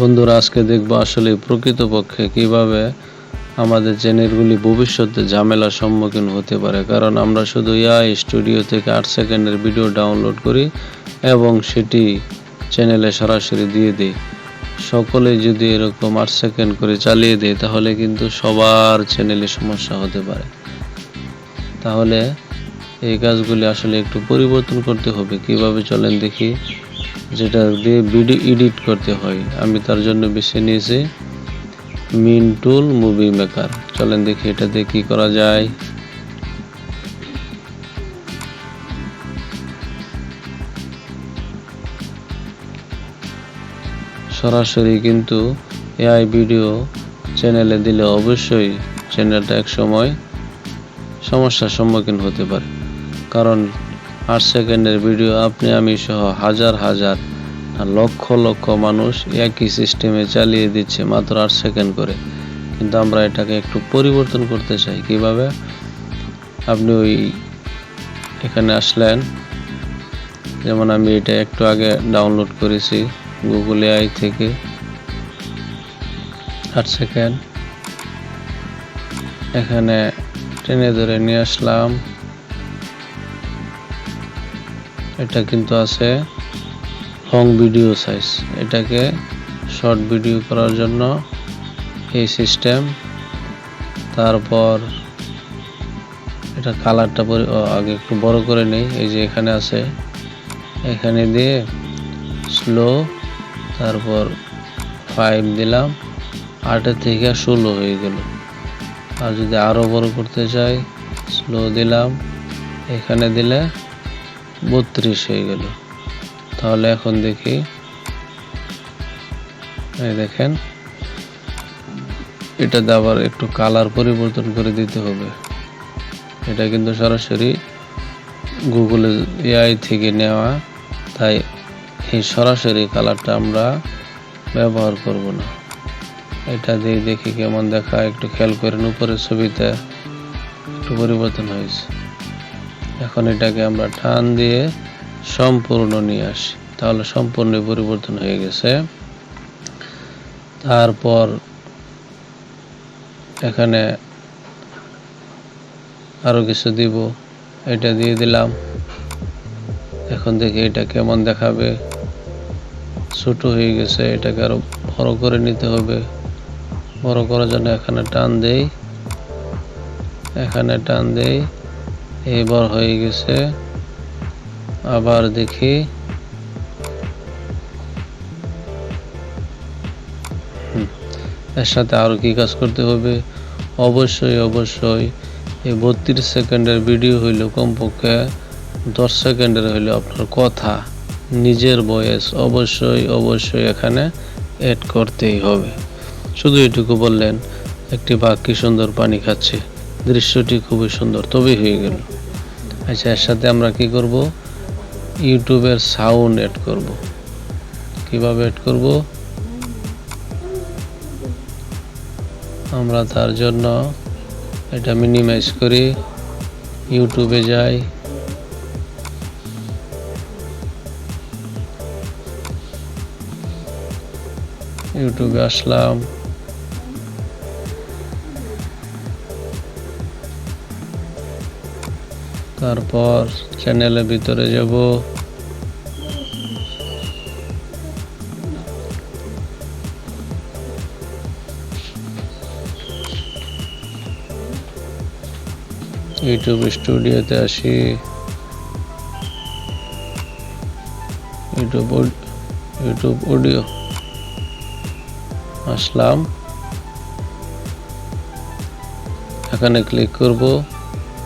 বন্ধুরা, আজকে দেখব আসলে প্রকৃতপক্ষে কীভাবে আমাদের চ্যানেলগুলি ভবিষ্যতে ঝামেলার সম্মুখীন হতে পারে। কারণ আমরা শুধু ইয়াই স্টুডিও থেকে আট সেকেন্ডের ভিডিও ডাউনলোড করি এবং সেটি চ্যানেলে সরাসরি দিয়ে দিই। সকলে যদি এরকম আট সেকেন্ড করে চালিয়ে দেয়, তাহলে কিন্তু সবার চ্যানেলে সমস্যা হতে পারে। তাহলে এই কাজগুলি আসলে একটু পরিবর্তন করতে হবে। কীভাবে চলেন দেখি। যেটা দিয়ে ভিডিও এডিট করতে হয়। আমি তার জন্য বেছে নিয়েছি মিনটুল মুভি মেকার চলেন দেখি এটা দিয়ে কি করা যায়। সরাসরি কিন্তু এআই ভিডিও চ্যানেলে দিলে অবশ্যই চ্যানেলটা এক সময় সমস্যার সম্মুখীন হতে পারে। কারণ আট সেকেন্ডের ভিডিও আপনি, আমি সহ হাজার হাজার লক্ষ লক্ষ মানুষ একই সিস্টেমে চালিয়ে দিচ্ছে মাত্র আট সেকেন্ড করে। কিন্তু আমরা এটাকে একটু পরিবর্তন করতে চাই। কীভাবে? আপনি ওই এখানে আসলেন। যেমন আমি এটা একটু আগে ডাউনলোড করেছি গুগল এআই থেকে। আট সেকেন্ড। এখানে টেনে ধরে নিয়ে আসলাম। এটা কিন্তু আছে লং ভিডিও সাইজ এটাকে শর্ট ভিডিও করার জন্য এই সিস্টেম তারপর এটা কালারটা আগে একটু বড় করে নেই, এই যে এখানে আছে। এখানে দিয়ে স্লো তারপর ফাইভ দিলাম। আটের থেকে ষোলো হয়ে গেল। আর যদি আরও বড় করতে চাই স্লো দিলাম। এখানে দিলে বত্রিশ হয়ে গেল। তাহলে এখন দেখি। এই দেখেন এটাতে আবার একটু কালার পরিবর্তন করে দিতে হবে। এটা কিন্তু সরাসরি গুগলে এআই থেকে নেওয়া, তাই এই সরাসরি কালারটা আমরা ব্যবহার করব না। এটা দিয়ে দেখি কেমন দেখা একটু খেয়াল করেন, উপরের ছবিতে একটু পরিবর্তন হয়েছে। এখন এটাকে আমরা টান দিয়ে সম্পূর্ণ নিয়ে আসি। তাহলে সম্পূর্ণ পরিবর্তন হয়ে গেছে। তারপর এখানে আরও কিছু দিব। এটা দিয়ে দিলাম। এখন দেখি এটা কেমন দেখাবে। ছোট হয়ে গেছে। এটাকে আরও বড় করে নিতে হবে। বড় করার জন্য এখানে টান দেই। এখানে টান দেই। এবার হয়ে গেছে। আবার দেখি। এর সাথে আরও কি কাজ করতে হবে? অবশ্যই অবশ্যই। এই বত্রিশ সেকেন্ডের ভিডিও হইল কমপক্ষে দশ সেকেন্ডের হইলে আপনার কথা, নিজের বয়স অবশ্যই অবশ্যই এখানে অ্যাড করতেই হবে। শুধু এটুকু বললেন, একটি কি সুন্দর পানি খাচ্ছে। দৃশ্যটি খুবই সুন্দর, তবেই হয়ে গেল। আচ্ছা এর সাথে আমরা কি করব? ইউটিউবের সাউন্ড অ্যাড করব। কীভাবে অ্যাড করব? আমরা তার জন্য এটা মিনিমাইজ করি। ইউটিউবে যাই। ইউটিউবে আসলাম। তারপর চ্যানেলের ভিতরে যাব। ইউটিউব স্টুডিওতে আসি। ইউটিউব ইউটিউব অডিও আসলাম। এখানে ক্লিক করব।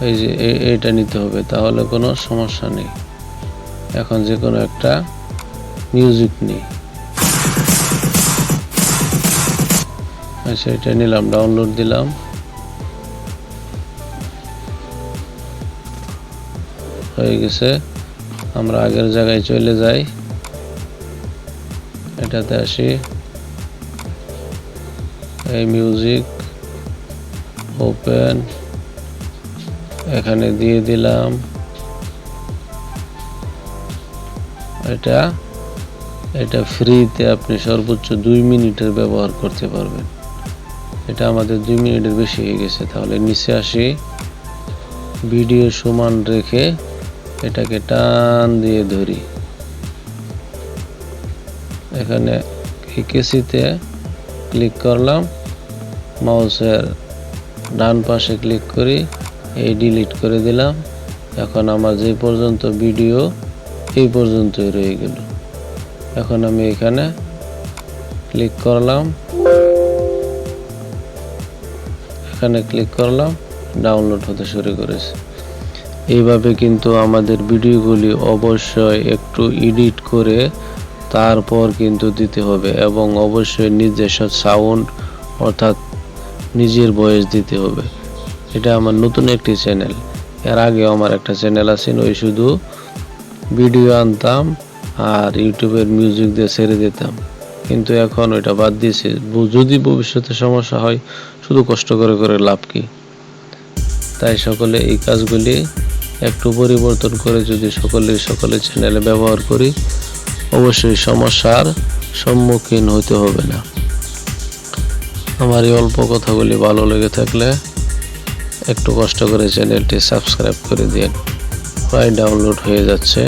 এই যে, এ- এইটা নিতে হবে, তাহলে কোনো সমস্যা নেই। এখন যে কোনো একটা মিউজিক নেই। আচ্ছা এটা নিলাম ডাউনলোড দিলাম। হয়ে গেছে। আমরা আগের জায়গায় চলে যাই। এটাতে আসি। এই মিউজিক ওপেন এখানে দিয়ে দিলাম। এটা এটা ফ্রিতে আপনি সর্বোচ্চ দুই মিনিটের ব্যবহার করতে পারবেন। এটা আমাদের দুই মিনিটের বেশি হয়ে গেছে। তাহলে নিচে আসি। ভিডিও সমান রেখে এটাকে টান দিয়ে ধরি। এখানে কেসিতে ক্লিক করলাম। মাউসের ডান পাশে ক্লিক করি। এই ডিলিট করে দিলাম। এখন আমার যে পর্যন্ত ভিডিও এই পর্যন্তই রয়ে গেল। এখন আমি এখানে ক্লিক করলাম। এখানে ক্লিক করলাম ডাউনলোড হতে শুরু করেছে। এইভাবে কিন্তু আমাদের ভিডিওগুলি অবশ্যই একটু এডিট করে তারপর কিন্তু দিতে হবে এবং অবশ্যই নিজস্ব সাউন্ড অর্থাৎ নিজের ভয়েস দিতে হবে। এটা আমার নতুন একটি চ্যানেল। এর আগে আমার একটা চ্যানেল আছে, ওই শুধু ভিডিও আনতাম আর ইউটিউবের মিউজিক দিয়ে ছেড়ে দিতাম। কিন্তু এখন ওইটা বাদ দিয়েছি। যদি ভবিষ্যতে সমস্যা হয়, শুধু কষ্ট করে করে লাভ কি? তাই সকলে এই কাজগুলি একটু পরিবর্তন করে যদি সকলে সকলে চ্যানেলে ব্যবহার করি, অবশ্যই সমস্যার সম্মুখীন হতে হবে না। আমার এই অল্প কথাগুলি ভালো লেগে থাকলে একটু কষ্ট করে চ্যানেলটি সাবস্ক্রাইব করে দিন। প্রায় ডাউনলোড হয়ে যাচ্ছে।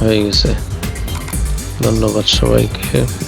হয়ে গেছে। ধন্যবাদ সবাইকে।